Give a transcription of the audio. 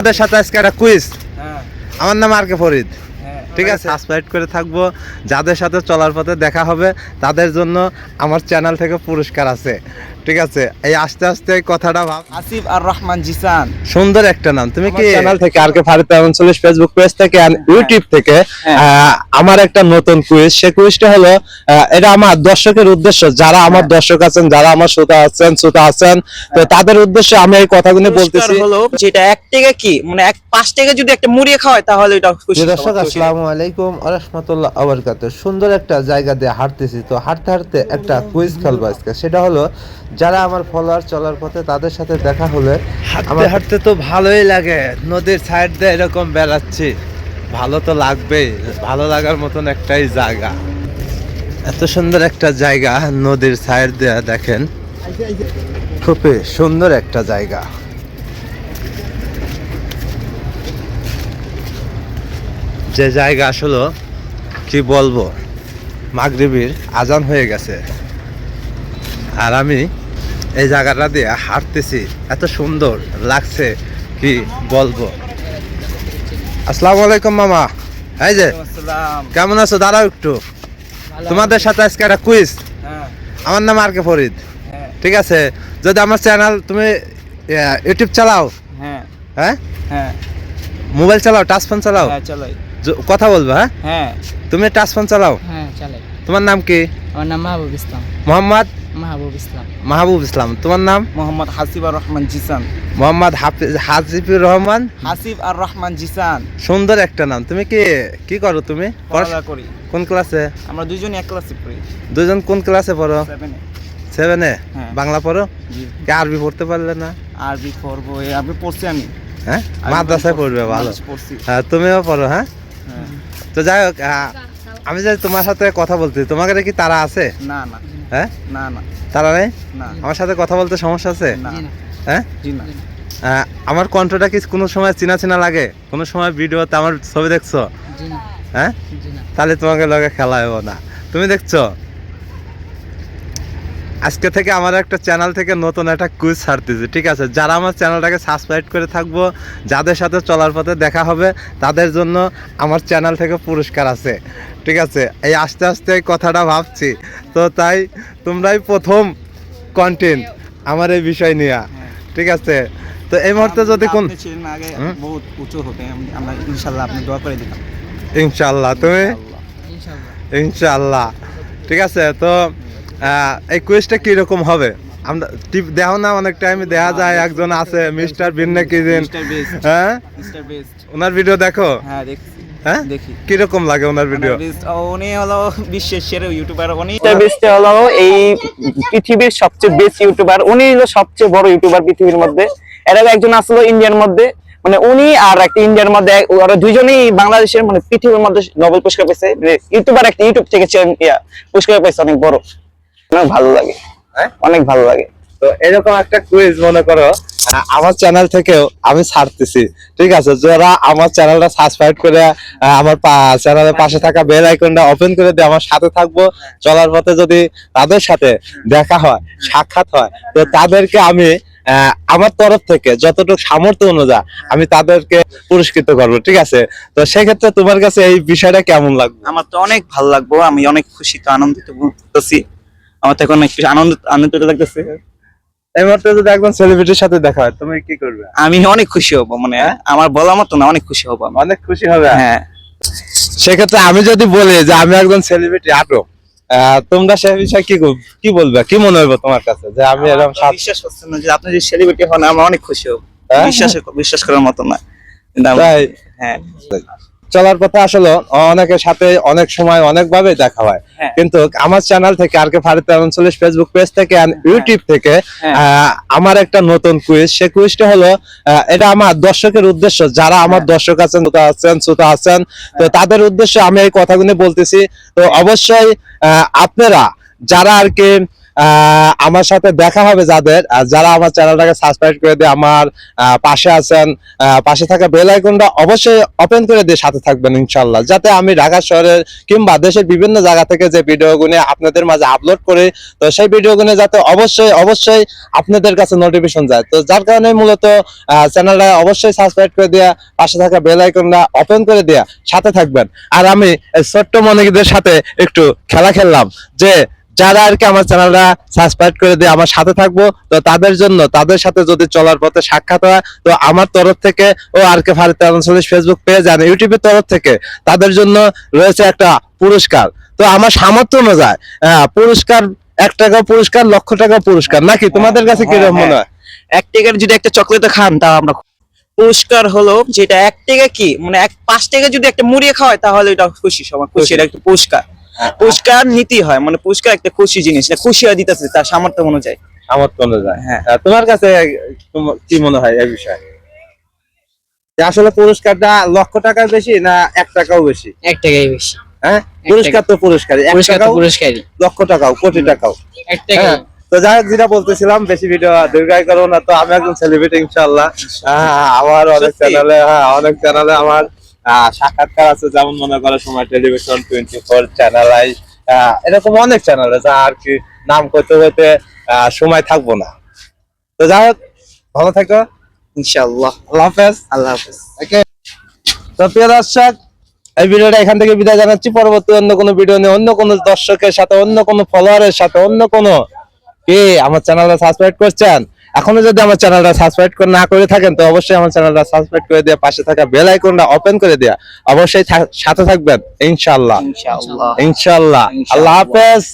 আমাদের সাথে আজকে একটা কুইজ হ্যাঁ। আমার নাম আর কে ফরিদ। হ্যাঁ ঠিক আছে? সাবস্ক্রাইব করে থাকব। যাদের সাথে চলার পথে দেখা হবে তাদের জন্য আমার চ্যানেল থেকে পুরস্কার আছে। ঠিক আছে? এই আস্তে আস্তে কথাটা ভাব। আসিফ আর রহমান জিসান। সুন্দর একটা নাম। তুমি কি চ্যানেল থেকে আর কে ফারিদ উনচল্লিশ ফেসবুক পেজ থেকে and ইউটিউব থেকে হ্যাঁ। আমার একটা নতুন কুইজ সে কুইজটা হলো এটা আমার দর্শকের উদ্দেশ্য। যারা আমার হ্যাঁ। দর্শক আছেন যারা আমার শ্রোতা আছেন শ্রোতা আছেন তো তাদের উদ্দেশ্যে আমি এই কথাগুলো বলতেছি। হলো যেটা এক টাকা কি? মানে এক পাঁচ টাকা যদি একটা মুড়িয়ে খাওয়ায় তাহলে এটা খুশি। দর্শক আসসালামু আলাইকুম আরহামতুল্লাহ আবরকাত সুন্দর একটা জায়গা দিয়ে হাঁটতেছি। তো হাঁটতে হাঁটতে একটা কুইজ খেলব আজকে। সেটা হলো যারা আমার ফলোয়ার চলার পথে তাদের সাথে দেখা হলে হাঁটতে আমার হাঁটতে তো ভালোই লাগে। নদীর সাইড দিয়ে এরকম বেড়াচ্ছি। ভালো তো লাগবেই। ভালো লাগার মতন একটাই জায়গা। এত সুন্দর একটা জায়গা নদীর সাইড দিয়ে দেখেন। খুবই সুন্দর একটা জায়গা। যে জায়গা আসলে কি বলব? মাগরিবির আজান হয়ে গেছে। আর আমি এই জায়গাটা দিয়ে হাঁটতেছি। এত সুন্দর লাগছে কি বলব। আসসালামু আলাইকুম মামা। এই যে কেমন আছো? দাঁড়াও একটু। তোমাদের সাথে আজকে একটা কুইজ হ্যাঁ। আমার নাম আর কে ফরিদ। হ্যাঁ। ঠিক আছে? যদি আমার চ্যানেল তুমি ইউটিউব চালাও। হ্যাঁ। হ্যাঁ? হ্যাঁ। মোবাইল চালাও টাচ ফোন চালাও? হ্যাঁ চলাই। কথা বলব হ্যাঁ? হ্যাঁ। তুমি টাচ ফোন চালাও? হ্যাঁ চালাই। তোমার নাম কি? আমার নাম মাহবুব ইসলাম। মোহাম্মদ মাহবুব ইসলাম। মাহবুব ইসলাম তোমার নাম? মোহাম্মদ হাসিব আর রহমান জিসান। মোহাম্মদ হাফিজ হাজিবুর রহমান? হাসিব আর রহমান জিসান। সুন্দর একটা নাম। তুমি কি? কি করো তুমি? পড়াশ- পড়াশোনা করি। কোন ক্লাসে? আমরা দুইজন এক ক্লাসে পড়ি। দুজন কোন ক্লাসে পড়ো? সেভেনে হ্যাঁ। বাংলা পড়ো? কি আরবি পড়তে পারলে না? আরবি পড়ব আরবি পড়ছি আমি। হ্যাঁ? মাদ্রাসায় পড়বে ভালো। পড়ছি। হ্যাঁ তুমিও পড়ো হ্যাঁ? হ্যাঁ। তো যাই হোক আহ, আমি যে তোমার সাথে কথা বলতে তোমার কি তারা আছে? না না। হ্যাঁ? না না। তারা নেই? না। আমার সাথে কথা বলতে সমস্যা আছে? না। জি হ্যাঁ? জি না। আমার কণ্ঠটা কি কোনো সময় চিনা চিনা লাগে? কোনো সময় ভিডিওতে আমার ছবি দেখছ? জি না। হ্যাঁ? জি না। তাহলে তোমাকে লগে খেলা হব না। তুমি দেখছ? আজকে থেকে আমার একটা চ্যানেল থেকে নতুন একটা কুইজ ছাড়তেছি ঠিক আছে? যারা আমার চ্যানেলটাকে সাবস্ক্রাইব করে থাকব যাদের সাথে চলার পথে দেখা হবে তাদের জন্য আমার চ্যানেল থেকে পুরস্কার আছে ঠিক আছে? এই আস্তে আস্তে এই কথাটা ভাবছি। তো তাই তোমরাই প্রথম কন্টেন্ট আমার এই বিষয় নিয়ে ঠিক আছে? তো এই মুহূর্তে যদি কোন? বহুত উঁচু হবে আমরা ইনশাল্লাহ আপনি দোয়া করে দিলাম। ইনশাল্লাহ তুমি? ইনশাআল্লাহ। ঠিক আছে? তো এই কুইজটা কীরকম হবে? আমরা টিপ দেখো না অনেক টাইমে দেখা যায় একজন আছে মিস্টার বিন্নে কিজিন হ্যাঁ? ওনার ভিডিও দেখো? হ্যাঁ দেখছি। হ্যাঁ? দেখি। কীরকম লাগে ওনার ভিডিও মিস্টার বেস্ট, ও, উনি হলো বিশ্বের সেরা ইউটিউবার উনি মিস্টার হলো এই পৃথিবীর সবচেয়ে বেস্ট ইউটিউবার উনি হলো সবচেয়ে বড় ইউটিউবার পৃথিবীর মধ্যে। এর আগে একজন আসলো ইন্ডিয়ার মধ্যে। মানে উনি আর একটা ইন্ডিয়ার মধ্যে ওরা দুইজনেই বাংলাদেশের মানে পৃথিবীর মধ্যে নোবেল পুরস্কার পেয়েছে। ইউটিউবার একটা ইউটিউব থেকে চ্যানেল- পুরস্কার পেয়েছে অনেক বড়। অনেক ভালো লাগে। হ্যাঁ? অনেক ভালো লাগে। তো এরকম একটা কুইজ মনে করো আমার চ্যানেল থেকেও আমি ছাড়তেছি। ঠিক আছে যারা আমার চ্যানেলটা সাবস্ক্রাইব করে আমার চ্যানেলের পাশে থাকা বেল আইকনটা ওপেন করে দিয়ে আমার সাথে থাকব। চলার পথে যদি তাদের সাথে দেখা হয় সাক্ষাৎ হয় তো তাদেরকে আমি আহ, আমার তরফ থেকে যতটুকু সামর্থ্য অনুযায়ী আমি তাদেরকে পুরস্কৃত করব। ঠিক আছে? তো সেক্ষেত্রে তোমার কাছে এই বিষয়টা কেমন লাগবে? আমার তো অনেক ভালো লাগবো আমি অনেক খুশি তো আনন্দিত করতেছি। আমার তো এখন একটু আনন্দ আনন্দিত লাগতেছে। এই মুহূর্তে যদি একজন সেলিব্রিটির সাথে দেখা হয় তুমি কি করবে? আমি অনেক খুশি হব মানে আমার বলার মতো না অনেক খুশি হব অনেক খুশি হবে? হ্যাঁ। সেক্ষেত্রে আমি যদি বলি যে আমি একজন সেলিব্রিটি আটক তোমরা সে বিষয়ে কি কি বলবে? কি মনে হবে তোমার কাছে যে আমি এরকম আমার বিশ্বাস না যে আপনি যে সেলিব্রিটি হন আমরা অনেক খুশি হব। হ্যাঁ? বিশ্বাস বিশ্বাস করার মতো না। হ্যাঁ। চলার কথা আসলে অনেকের সাথে অনেক সময় অনেক ভাবে দেখা হয় হ্যাঁ। কিন্তু আমার চ্যানেল থেকে আর কে ফারিদ উনচল্লিশ ফেসবুক পেজ থেকে ইউটিউব থেকে হ্যাঁ। আহ, আমার একটা নতুন কুইজ সে কুইজটা হলো আহ, এটা আমার দর্শকের উদ্দেশ্য যারা আমার হ্যাঁ। দর্শক আছেন শ্রোতা আছেন শ্রোতা আছেন তো তাদের উদ্দেশ্যে আমি এই কথাগুলো বলতেছি তো অবশ্যই আহ, আপনারা যারা আর কি আমার সাথে দেখা হবে যাদের। যারা আমার চ্যানেলটাকে সাবস্ক্রাইব করে দিয়ে আমার পাশে আছেন পাশে থাকা বেল আইকনটা অবশ্যই ওপেন করে দিয়ে সাথে থাকবেন ইনশাল্লাহ যাতে আমি ঢাকা শহরের কিংবা দেশের বিভিন্ন জায়গা থেকে যে ভিডিওগুলো আপনাদের মাঝে আপলোড করি, তো সেই ভিডিওগুলো যাতে অবশ্যই অবশ্যই আপনাদের কাছে নোটিফিকেশন যায়। তো যার কারণে মূলত চ্যানেলটা অবশ্যই সাবস্ক্রাইব করে দেওয়া পাশে থাকা বেল আইকনটা ওপেন করে দেওয়া সাথে থাকবেন। আর আমি ছোট্ট মনিকদের সাথে একটু খেলা খেললাম, যে যারা আর কি আমার চ্যানেলটা সাবস্ক্রাইব করে দিয়ে আমার সাথে থাকব তো তাদের জন্য তাদের সাথে যদি চলার পথে সাক্ষাৎ হয় তো আমার তরফ থেকে ও R K Farid Ansari Facebook page আর ইউটিউবের তরফ থেকে তাদের জন্য রয়েছে একটা পুরস্কার। তো আমার সামর্থ্য অনুযায়ী পুরস্কার এক টাকা পুরস্কার লক্ষ টাকা পুরস্কার নাকি? তোমাদের কাছে কীরকম মনে হয়? এক টাকার যদি একটা চকলেট খান তা আমরা পুরস্কার হলো যেটা এক টাকা কি? মানে এক পাঁচ টাকা যদি একটা মুড়িয়ে খাওয়ায় তাহলে এটা খুশি সবার খুশি। এটা একটা পুরস্কার। পুরস্কার নীতি হয় মানে পুরস্কার একটা খুশি জিনিস খুশি হয়ে দিতেছে তার সামর্থ্য অনুযায়ী। সামর্থ্য অনুযায়ী। হ্যাঁ। তোমার কাছে কি মনে হয় এই বিষয়ে? আসলে পুরস্কারটা লক্ষ টাকার বেশি না এক টাকাও বেশি? এক টাকাই বেশি। হ্যাঁ? পুরস্কার তো পুরস্কার এক টাকাও পুরস্কারই। লক্ষ টাকাও কোটি টাকাও। এক টাকাই। হ্যাঁ? তো যাই হোক যেটা বলতেছিলাম বেশি ভিডিও দীর্ঘায় করব না তো আমি একজন সেলিব্রিটি ইনশাল্লাহ আমার অনেক চ্যানেলে হ্যাঁ অনেক চ্যানেলে আমার সাক্ষাৎকার আছে যেমন মনে করো সময় television twenty four channel I এরকম অনেক চ্যানেল আছে আর কি নাম করতে করতে সময় থাকব না। তো যাই হোক ভালো থাকো। ইনশাআল্লাহ। আল্লাহ হাফেজ। আল্লাহ হাফেজ। ওকে। তো প্রিয় দর্শক এই ভিডিওটা এখান থেকে বিদায় জানাচ্ছি। পরবর্তী অন্য কোনো ভিডিও নিয়ে অন্য কোনো দর্শকের সাথে অন্য কোনো ফলোয়ারের সাথে অন্য কোনো কে আমার চ্যানেলটা সাবস্ক্রাইব করছেন? এখনও যদি আমার চ্যানেলটা সাবস্ক্রাইব করে না করে থাকেন তো অবশ্যই আমার চ্যানেলটা সাবস্ক্রাইব করে দিয়ে পাশে থাকা বেল আইকনটা ওপেন করে দেওয়া অবশ্যই সাথে থাকবেন ইনশাআল্লাহ। ইনশাআল্লাহ। ইনশাআল্লাহ। আল্লাহ হাফেজ।